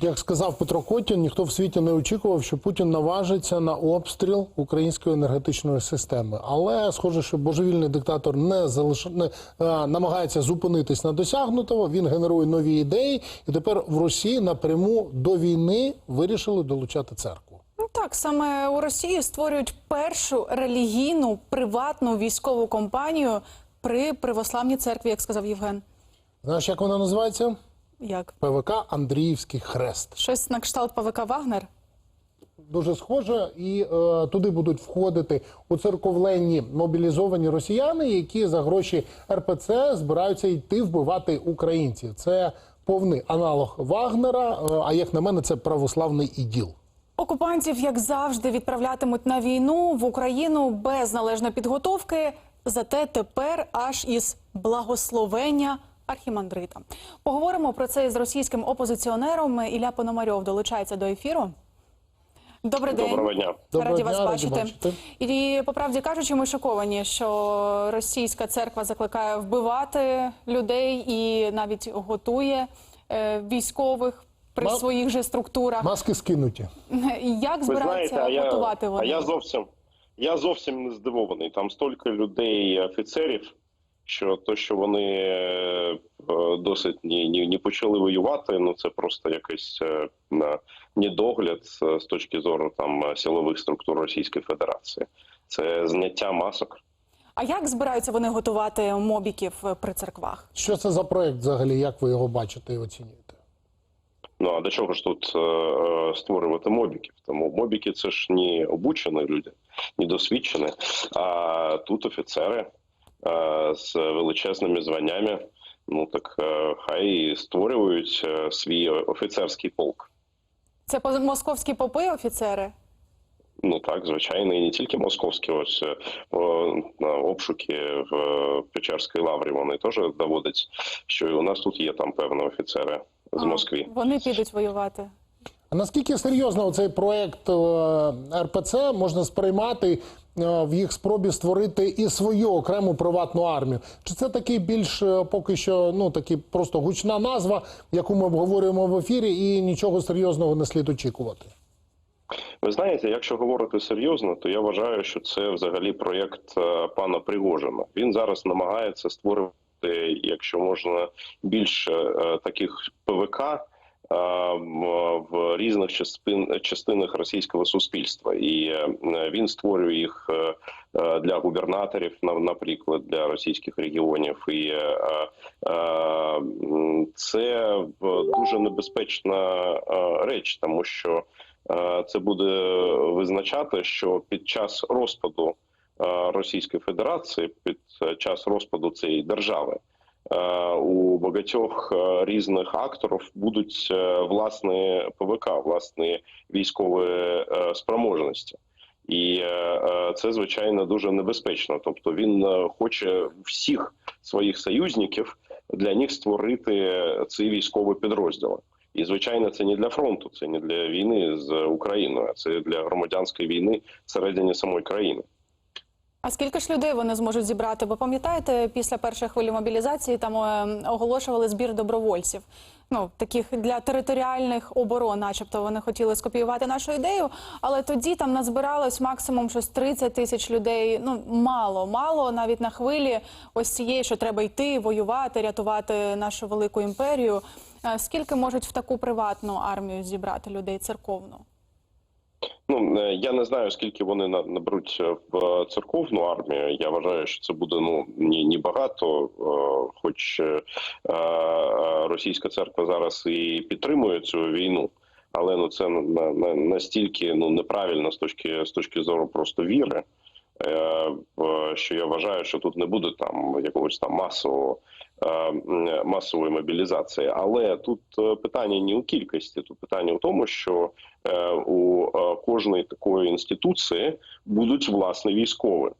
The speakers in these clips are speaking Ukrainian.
Як сказав Петро Котін, ніхто в світі не очікував, що Путін наважиться на обстріл української енергетичної системи. Але схоже, що божевільний диктатор не залиш... не, а, намагається зупинитись на досягнутого. Він генерує нові ідеї, і тепер в Росії напряму до війни вирішили долучати церкву. Ну так, саме у Росії створюють першу релігійну приватну військову компанію при православній церкві, як сказав Євген. Знаєш, як вона називається? Як ПВК Андріївський хрест. щось на кшталт ПВК Вагнер? дуже схоже, і е, туди будуть входити уцерковлені мобілізовані росіяни, які за гроші РПЦ збираються йти вбивати українців. Це повний аналог Вагнера. е, а як на мене, це православний іділ. Окупантів, як завжди, відправлятимуть на війну в Україну без належної підготовки. Зате тепер аж із благословення архімандрита. Поговоримо про це із російським опозиціонером. Ілля Пономарьов долучається до ефіру. Добрий день. Доброго дня. Раді дня, вас раді бачити. бачити. І по правді кажучи, ми шоковані, що російська церква закликає вбивати людей і навіть готує е, військових при Ма- своїх же структурах. Маски скинуті. Як збираються знаєте, а я, готувати вони? а я зовсім я зовсім не здивований. Там стільки людей, офіцерів, що то, що вони е, досить не, не, не почали воювати, ну це просто якийсь е, недогляд з, точки зору там силових структур Російської Федерації. Це зняття масок. А як збираються вони готувати мобіків е, при церквах? Що це за проект взагалі? Як ви його бачите і оцінюєте? Ну а до чого ж тут е, створювати мобіків? Тому мобіки це ж не обучені люди, не досвідчені. А тут офіцери з величезними званнями. Ну так е, хай створюють е, свій офіцерський полк. Це московські попи, офіцери? Ну так, звичайно, і не тільки московські, ось е, на обшуки в е, Печерській лаврі вони теж доводять, що і у нас тут є там певні офіцери з Москви. Вони підуть воювати. Наскільки серйозно цей проект е, РПЦ можна сприймати е, в їх спробі створити і свою окрему приватну армію? Чи це такий більш е, поки що ну такі просто гучна назва, яку ми обговорюємо в ефірі, і нічого серйозного не слід очікувати? Ви знаєте, якщо говорити серйозно, то я вважаю, що це взагалі проєкт е, пана Пригожина. Він зараз намагається створювати, якщо можна, більше таких ПВК в- в різних частин, частинах російського суспільства, і е, він створює їх е, е, для губернаторів, на- наприклад, для російських регіонів. І е, е, це е, дуже небезпечна е, реч, тому що. Е, це буде визначати, що під час розпаду е, Російської Федерації, під е, час розпаду цієї держави, е, у багатьох е, різних акторів будуть е, власні ПВК, власні військові е, спроможності. І е, е, це звичайно дуже небезпечно. Тобто він е, хоче всіх своїх союзників для них створити ці військові підрозділи. І звичайно, це не для фронту, це не для війни з Україною, а це для громадянської війни всередині самої країни. А скільки ж людей вони зможуть зібрати? Бо пам'ятаєте, після першої хвилі мобілізації там е, оголошували збір добровольців. Ну таких для територіальних оборон, начебто вони хотіли скопіювати нашу ідею, але тоді там назбиралось максимум щось 30 тисяч людей. Ну мало, мало навіть на хвилі ось цієї, що треба йти, воювати, рятувати нашу велику імперію. Е, Скільки можуть в таку приватну армію зібрати людей церковну? Ну е, я не знаю, скільки вони на- наберуть е, в церковну армію. Я вважаю, що це буде ну ні, ні багато, е, хоч е, е, російська церква зараз і підтримує цю війну. Але ну це на, на, настільки ну неправильно з точки з точки зору просто віри, е, що я вважаю, що тут не буде там якогось там масового е, масової мобілізації. Але тут е, питання не у кількості, тут питання у тому, що е, у е, кожної такої інституції будуть власні військові,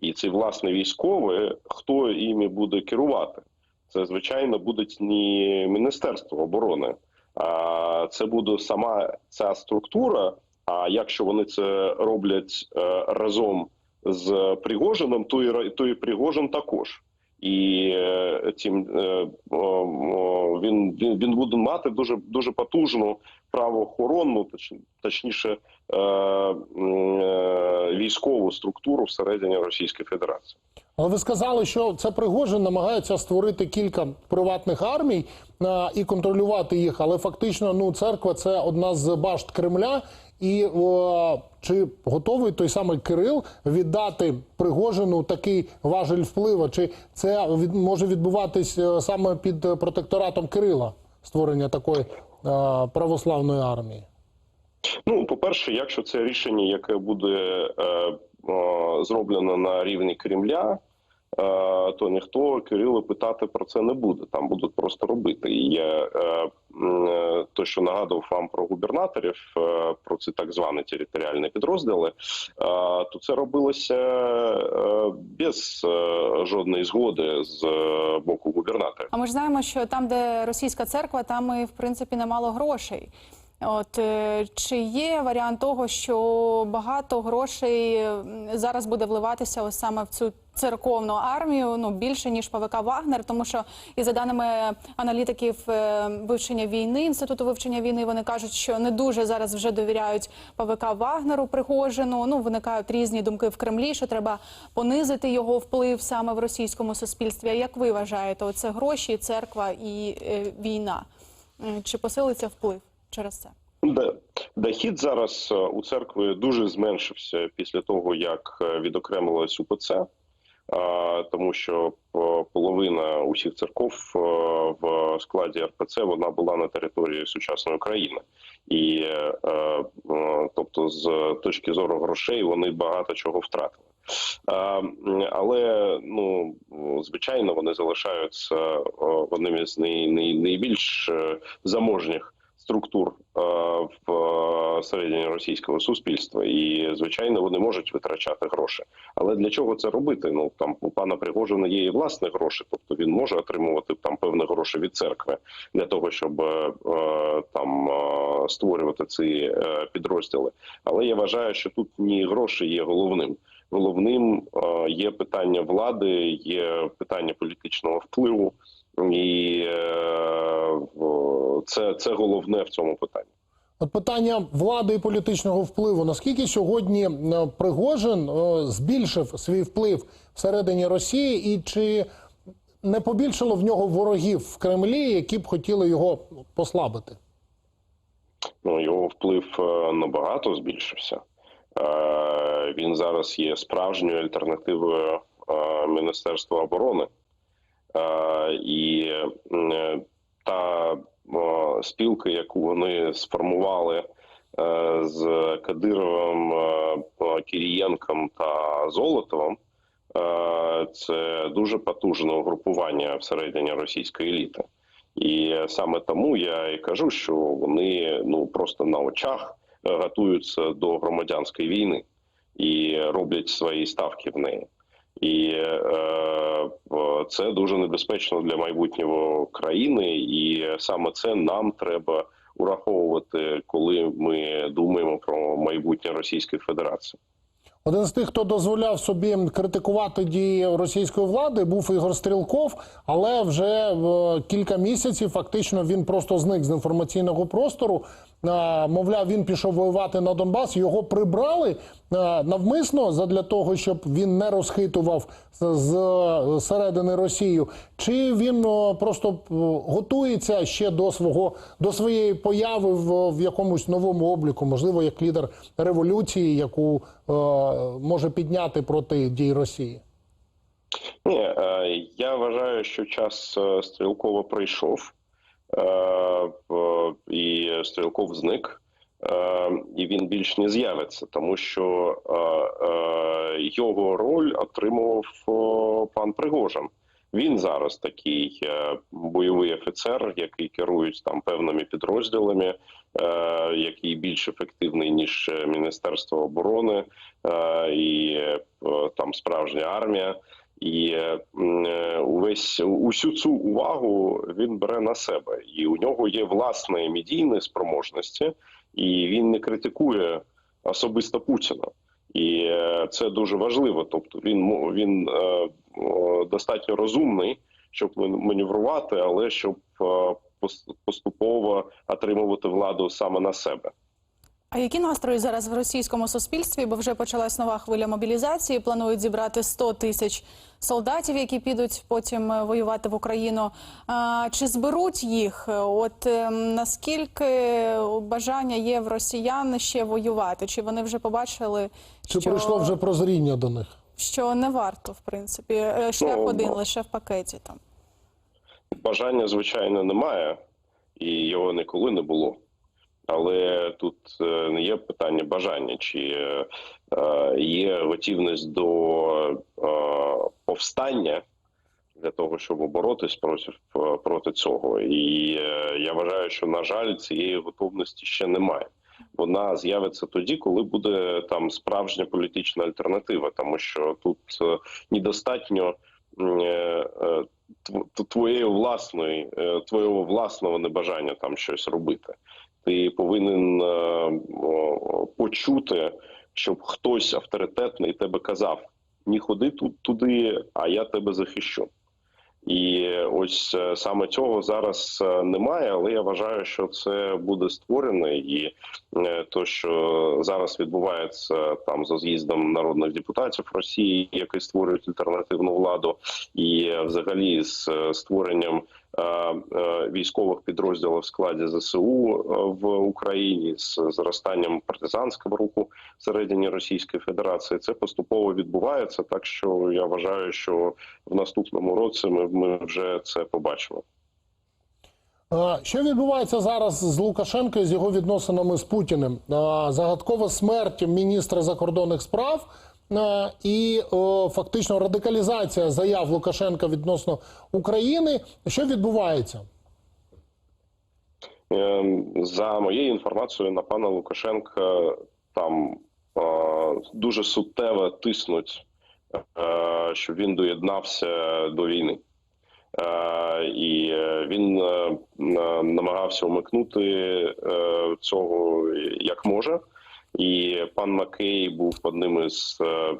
і ці власні військові, хто іми буде керувати, це звичайно буде не міністерство оборони, а це буде сама ця структура. А якщо вони це роблять е, разом з Пригожином, то і то і Пригожин також. І е, цим е, він, він він буде мати дуже дуже потужну правоохоронну, точ, точніше е, військову структуру всередині Російської Федерації. Але ви сказали, що це Пригожин намагається створити кілька приватних армій і контролювати їх. Але фактично, ну церква це одна з башт Кремля. І о, чи готовий той самий Кирил віддати Пригожину такий важель впливу? Чи це від, може відбуватись е, саме під протекторатом Кирила створення такої е, православної армії? Ну, по-перше, якщо це рішення, яке буде е, е, зроблено на рівні Кремля, е, то ніхто Кирило питати про це не буде. Там будуть просто робити. І я е, то, що нагадував вам про губернаторів, е, про ці так звані територіальні підрозділи, е, то це робилося без жодної згоди з боку губернаторів. А ми ж знаємо, що там, де російська церква, там і в принципі немало грошей. От е, чи є варіант того, що багато грошей зараз буде вливатися ось саме в цю церковну армію, ну більше ніж ПВК Вагнер, тому що і за даними аналітиків е, вивчення війни, інституту вивчення війни, вони кажуть, що не дуже зараз вже довіряють ПВК Вагнеру Пригожину. Ну виникають різні думки в Кремлі, що треба понизити його вплив саме в російському суспільстві. Як ви вважаєте, оце гроші, церква і е, війна? Чи посилиться вплив через це? Дохід зараз е, у церкви дуже зменшився після того, як е, відокремилась УПЦ, а, тому що е, половина усіх церков е, в складі РПЦ вона була на території сучасної України, і е, е, тобто, з точки зору грошей, вони багато чого втратили. Але ну звичайно вони залишаються е, одним із най, най, найбільш е, заможних структур е, в е, середині російського суспільства, і звичайно вони можуть витрачати гроші. Але для чого це робити? Ну там у пана Пригожина є і власні гроші, тобто він може отримувати там певні гроші від церкви для того, щоб е, там створювати ці підрозділи. Але я вважаю, що тут не гроші є головним. Головним є питання влади, є питання політичного впливу, і це, це головне в цьому питанні. От питання влади і політичного впливу. Наскільки сьогодні е, Пригожин е, збільшив свій вплив всередині Росії, і чи не побільшало в нього ворогів в Кремлі, які б хотіли його послабити? Ну його вплив е, набагато збільшився. Він зараз є справжньою альтернативою Міністерства оборони. І та е, спілка, яку вони сформували е, з Кадировим, е, Кірієнком та Золотовим, це дуже потужне угрупування всередині російської еліти. І саме тому я і кажу, що вони ну просто на очах готуються до громадянської війни і роблять свої ставки в неї. І е, це дуже небезпечно для майбутнього країни, і саме це нам треба ураховувати, коли ми думаємо про майбутнє Російської Федерації. Один з тих, хто дозволяв собі критикувати дії російської влади, був Ігор Стрілков, але вже кілька місяців фактично він просто зник з інформаційного простору. Мовляв, він пішов воювати на Донбас. Його прибрали навмисно задля того, щоб він не розхитував з- середини Росію. Чи він просто готується ще до свого до своєї появи в, якомусь новому обліку, можливо, як лідер революції, яку е, може підняти проти дій Росії? Ні, е, я вважаю, що час стрілково Стрілкова прийшов, е, і Стрілков зник, е, і він більш не з'явиться, тому що е, е, його роль отримував пан Пригожин. Він зараз такий е, бойовий офіцер, який керують там певними підрозділами, е, який більш ефективний ніж е, Міністерство оборони і там справжня армія. І увесь усю цю увагу він бере на себе, і у нього є власні медійні спроможності, і він не критикує особисто Путіна. І це дуже важливо. Тобто він він достатньо розумний, щоб ман- маневрувати, але щоб е, поступово отримувати владу саме на себе. А які настрої зараз в російському суспільстві? Бо вже почалась нова хвиля мобілізації. Планують зібрати 100 тисяч солдатів, які підуть потім е, воювати в Україну. А, чи зберуть їх? От ем, наскільки бажання є в росіян ще воювати? Чи вони вже побачили, Чи що, прийшло вже прозріння до них? Що не варто, в принципі, Е, шлях Ну, один лише в пакеті там. Бажання, звичайно, немає, і його ніколи не було. Але тут е, не є питання бажання, чи е, є готівність до повстання для того, щоб боротись проти, проти цього. І я вважаю, що на жаль, цієї готовності ще немає. Вона з'явиться тоді, коли буде там справжня політична альтернатива, тому що тут е, недостатньо е, е, твоєї власної, твого власного небажання там щось робити. Ти повинен почути, щоб хтось авторитетний тебе казав: не ходи тут туди, а я тебе захищу. І ось е, саме цього зараз е, немає, але я вважаю, що це буде створено, і е, то, що зараз відбувається там за з'їздом народних депутатів Росії, які створюють альтернативну владу, і взагалі з створенням військових підрозділів в складі ЗСУ е, в Україні з зростанням партизанського руху всередині Російської Федерації, це поступово відбувається. Так що я вважаю, що в наступному році ми, ми вже це побачимо. Що відбувається зараз з Лукашенко і з його відносинами з Путіним? Загадкова смерть міністра закордонних справ і о, фактично радикалізація заяв Лукашенка відносно України. Що відбувається? Ем, За моєю інформацією, на пана Лукашенка там е, дуже суттєво тиснуть, е, щоб він доєднався до війни. Е, І е, він е, намагався умикнути е, цього як може. І пан Макей був одним із е,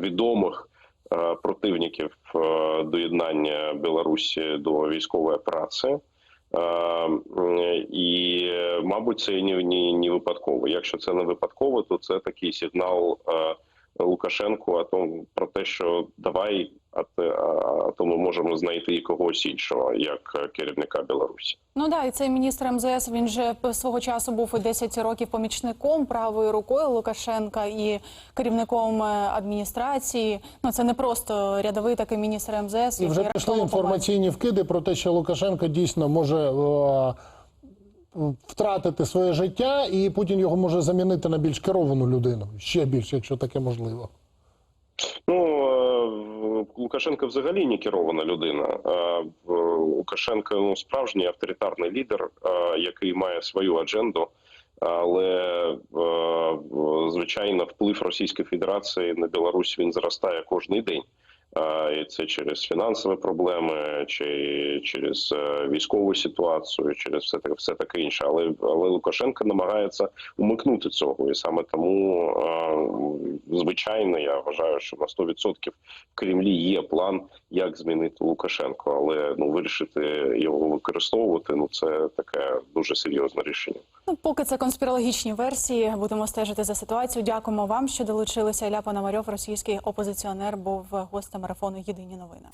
відомих е, противників е, доєднання Білорусі до військової операції. І, мабуть, це не, не, не випадково. Якщо це не випадково, то це такий сигнал Лукашенку а то, про те, що давай, а, то ми можемо знайти і когось іншого як е, керівника Білорусі. Ну да, і цей міністр МЗС він же свого часу був і 10 років помічником правою рукою Лукашенка і керівником е, адміністрації. Ну це не просто рядовий такий міністр МЗС. І вже пішли інформаційні вкиди про те, що Лукашенко дійсно може е, втратити своє життя, і Путін його може замінити на більш керовану людину. Ще більше, якщо таке можливо. Лукашенко взагалі не керована людина. Лукашенко ну справжній авторитарний лідер, який має свою адженду. Але звичайно, вплив Російської Федерації на Білорусь він зростає кожний день. Е, І це через фінансові проблеми, чи через е, військову ситуацію, через все таке, все таке інше. Але але Лукашенко намагається умикнути цього, і саме тому е, звичайно я вважаю, що на 100% в Кремлі є план, як змінити Лукашенко, але ну вирішити його використовувати. Ну це таке дуже серйозне рішення. Ну, поки це конспірологічні версії, будемо стежити за ситуацією. Дякуємо вам, що долучилися. Ілля Пономарьов, російський опозиціонер, був гостем марафону Єдині новини.